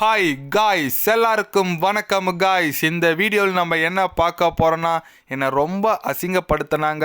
Hi guys எல்லாருக்கும் வணக்கம் guys இந்த வீடியோவில் நம்ம என்ன பார்க்க போகிறோன்னா என்னை ரொம்ப அசிங்கப்படுத்தினாங்க.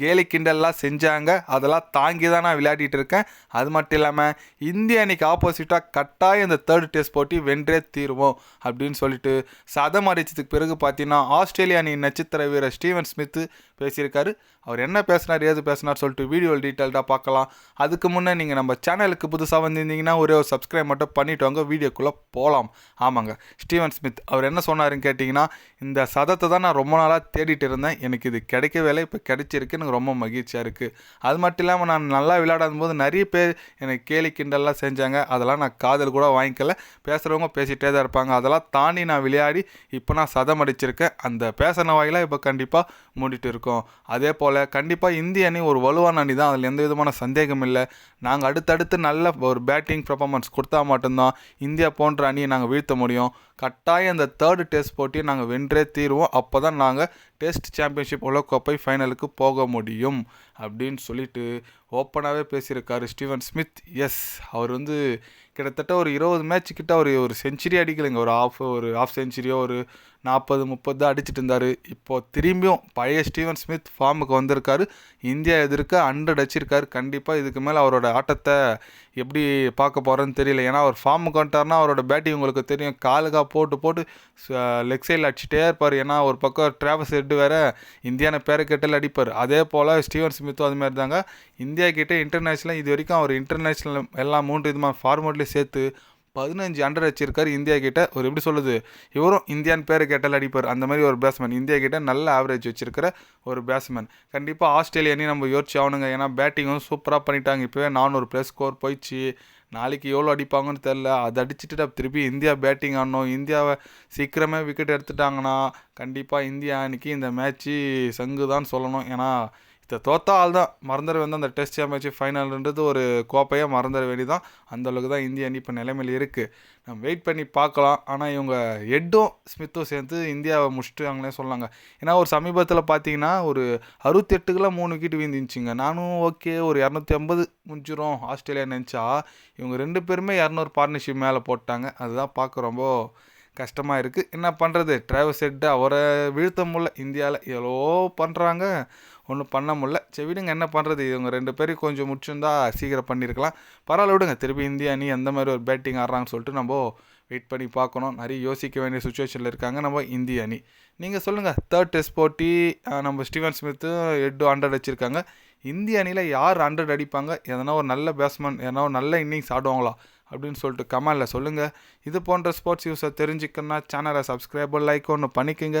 கேலி கிண்டல்லாம் செஞ்சாங்க. அதெல்லாம் தாங்கி தான் நான் விளையாடிட்டு இருக்கேன். அது மட்டும் இல்லாமல் இந்திய அன்னைக்கு ஆப்போசிட்டாக கட்டாயம் இந்த தேர்ட் டெஸ்ட் போட்டி வென்றே தீருவோம் அப்படின்னு சொல்லிட்டு சதம் அடித்ததுக்கு பிறகு பார்த்தீங்கன்னா ஆஸ்திரேலிய அணி நட்சத்திர வீரர் ஸ்டீவன் ஸ்மித்து பேசியிருக்காரு. அவர் என்ன பேசினார் ஏது பேசினார் சொல்லிட்டு வீடியோ டீட்டெயில்டாக பார்க்கலாம். அதுக்கு முன்னே நீங்கள் நம்ம சேனலுக்கு புதுசாக வந்திருந்தீங்கன்னா ஒரே ஒரு சப்ஸ்கிரைப் மட்டும் பண்ணிட்டு வாங்க வீடியோக்குள்ளே போகலாம் ஆமாங்க ஸ்டீவன் ஸ்மித் அவர் என்ன சொன்னாருன்னு கேட்டிங்கன்னா இந்த சதத்தை தான் நான் ரொம்ப நாளாக தேடிட்டு இருந்தேன். எனக்கு இது கிடைக்கவே இல்லை இப்போ கிடைச்சிருக்கு. எனக்கு ரொம்ப மகிழ்ச்சியாக இருக்குது அது மட்டும் இல்லாமல் நான் நல்லா விளையாடும் போது நிறைய பேர் எனக்கு கேலி கிண்டல்லாம் செஞ்சாங்க. அதெல்லாம் நான் காதல் கூட வாங்கிக்கல. பேசுகிறவங்க பேசிகிட்டே தான் இருப்பாங்க. அதெல்லாம் தாண்டி நான் விளையாடி இப்போ நான் சதம் அடிச்சிருக்கேன் அந்த பேசின வாயிலாக இப்போ கண்டிப்பாக மூடிட்டு இருக்கோம். அதே போல் கண்டிப்பாக இந்திய அணி ஒரு வலுவான அணி தான். அதில் எந்த விதமான சந்தேகம் இல்லை. நாங்கள் அடுத்தடுத்து நல்ல ஒரு பேட்டிங் பர்ஃபார்மன்ஸ் கொடுத்தா மட்டும்தான் இந்தியா போன்ற அணியை நாங்கள் வீழ்த்த முடியும். கட்டாயம் அந்த தேர்டு டெஸ்ட் போட்டியை நாங்கள் வென்றே தீருவோம். அப்போ தான் நாங்கள் டெஸ்ட் சாம்பியன்ஷிப் உலகக்கோப்பை ஃபைனலுக்கு போக முடியும் அப்படின்னு சொல்லிட்டு ஓப்பனாகவே பேசியிருக்காரு ஸ்டீவன் ஸ்மித். எஸ் அவர் வந்து கிட்டத்தட்ட ஒரு இருபது மேட்ச் கிட்ட ஒரு ஒரு செஞ்சுரி அடிக்கலைங்க. ஒரு ஆஃப் ஒரு ஆஃப் செஞ்சுரியோ ஒரு நாற்பது முப்பது தான் அடிச்சுட்டு இருந்தார். இப்போது திரும்பியும் பழைய ஸ்டீவன் ஸ்மித் ஃபார்முக்கு வந்திருக்காரு. இந்தியா எதிர்க்க ஹண்ட்ரட் அடிச்சிருக்காரு. கண்டிப்பாக இதுக்கு மேலே அவரோட ஆட்டத்தை எப்படி பார்க்க போகிறோன்னு தெரியல. ஏன்னா அவர் ஃபார்முக்கு வந்துட்டார்னா அவரோட பேட்டிங் உங்களுக்கு தெரியும். காலுக்கா போட்டு போட்டு லெக் சைடில் அடிச்சுட்டே இருப்பார். ஏன்னா ஒரு பக்கம் ட்ராவல்ஸ் ஹெட்டு வேறு இந்தியான பேரை அடிப்பார். அதே போல் ஸ்டீவன் ஸ்மித்தும் அதுமாதிரி தாங்க. இந்தியா இந்தியா கிட்டே இன்டர்நேஷ்னல் இது வரைக்கும் அவர் இன்டர்நேஷ்னல் எல்லா மூன்று விதமாக ஃபார்மேட்லேயும் சேர்த்து பதினஞ்சு அண்டர் வச்சிருக்காரு இந்தியா கிட்ட. ஒரு எப்படி சொல்லுது இவரும் இந்தியான் பேரை கேட்டால் அடிப்பார். அந்த மாதிரி ஒரு பேட்ஸ்மேன் இந்தியா கிட்ட நல்ல ஆவரேஜ் வச்சிருக்கிற ஒரு பேட்ஸ்மேன் கண்டிப்பாக ஆஸ்திரேலியா அணி நம்ம யோசிச்சு ஆகணுங்க. ஏன்னா பேட்டிங்கும் சூப்பராக பண்ணிட்டாங்க. இப்போவே நானூறு ப்ளஸ் ஸ்கோர் போயிடுச்சு. நாளைக்கு எவ்வளோ அடிப்பாங்கன்னு தெரில அதை அடிச்சுட்டு திருப்பி இந்தியா பேட்டிங் ஆடணும். இந்தியாவை சீக்கிரமே விக்கெட் எடுத்துட்டாங்கன்னா கண்டிப்பாக இந்தியா அன்னைக்கு இந்த மேட்ச்சு சங்கு தான் சொல்லணும். ஏன்னா இதை தோத்தா ஆள் தான் மறந்துட வந்து அந்த டெஸ்ட் சாம்பியன்ஷிப் ஃபைனல்ன்றது ஒரு கோப்பையாக மறந்துட வேண்டிதான் அந்த அளவுக்கு தான் இந்திய அணி இப்போ நிலைமையில் இருக்குது நம்ம வெயிட் பண்ணி பார்க்கலாம். ஆனால் இவங்க எட்டும் ஸ்மித்தும் சேர்ந்து இந்தியாவை முடிச்சுட்டாங்களே சொல்லாங்க ஏன்னா ஒரு சமீபத்தில் பார்த்தீங்கன்னா ஒரு அறுபத்தெட்டுக்கெல்லாம் மூணு விக்கெட் வீழ்ந்துச்சுங்க. நானும் ஓகே ஒரு இரநூத்தி ஐம்பது முடிஞ்சிரும் ஆஸ்திரேலியா நினச்சா. இவங்க ரெண்டு பேருமே இரநூறு பார்ட்னர்ஷிப் மேலே போட்டாங்க. அதுதான் பார்க்க ரொம்ப கஷ்டமாக இருக்குது என்ன பண்ணுறது டிராவல் செட்டு அவரை வீழ்த்த முடியல. இந்தியாவில் எவ்வளோ பண்ணுறாங்க ஒன்றும் பண்ண முடியல. சரி விடுங்க என்ன பண்ணுறது இவங்க ரெண்டு பேரும் கொஞ்சம் முடிச்சிருந்தா சீக்கிரம் பண்ணியிருக்கலாம். பரவாயில்ல விடுங்க. திருப்பி இந்திய அணி எந்த மாதிரி ஒரு பேட்டிங் ஆடுறாங்கன்னு சொல்லிட்டு நம்ம வெயிட் பண்ணி பார்க்கணும். நிறைய யோசிக்க வேண்டிய சுச்சுவேஷனில் இருக்காங்க நம்ம இந்திய அணி. நீங்கள் சொல்லுங்கள் தேர்ட் டெஸ்ட் போட்டி நம்ம ஸ்டீவன் ஸ்மித்து எட்டு ஹண்ட்ரட் வச்சுருக்காங்க இந்திய அணியில் யார் ஹண்ட்ரட் அடிப்பாங்க? எதனா ஒரு நல்ல பேட்ஸ்மேன் எதனா ஒரு நல்ல இன்னிங்ஸ் ஆடுவாங்களா? அப்படின்னு சொல்லிட்டு கமெண்டில் சொல்லுங்கள் இது போன்ற ஸ்போர்ட்ஸ் நியூஸை தெரிஞ்சுக்கணுன்னா சேனலை சப்ஸ்கிரைப் லைக் ஒன்று பண்ணிக்கோங்க.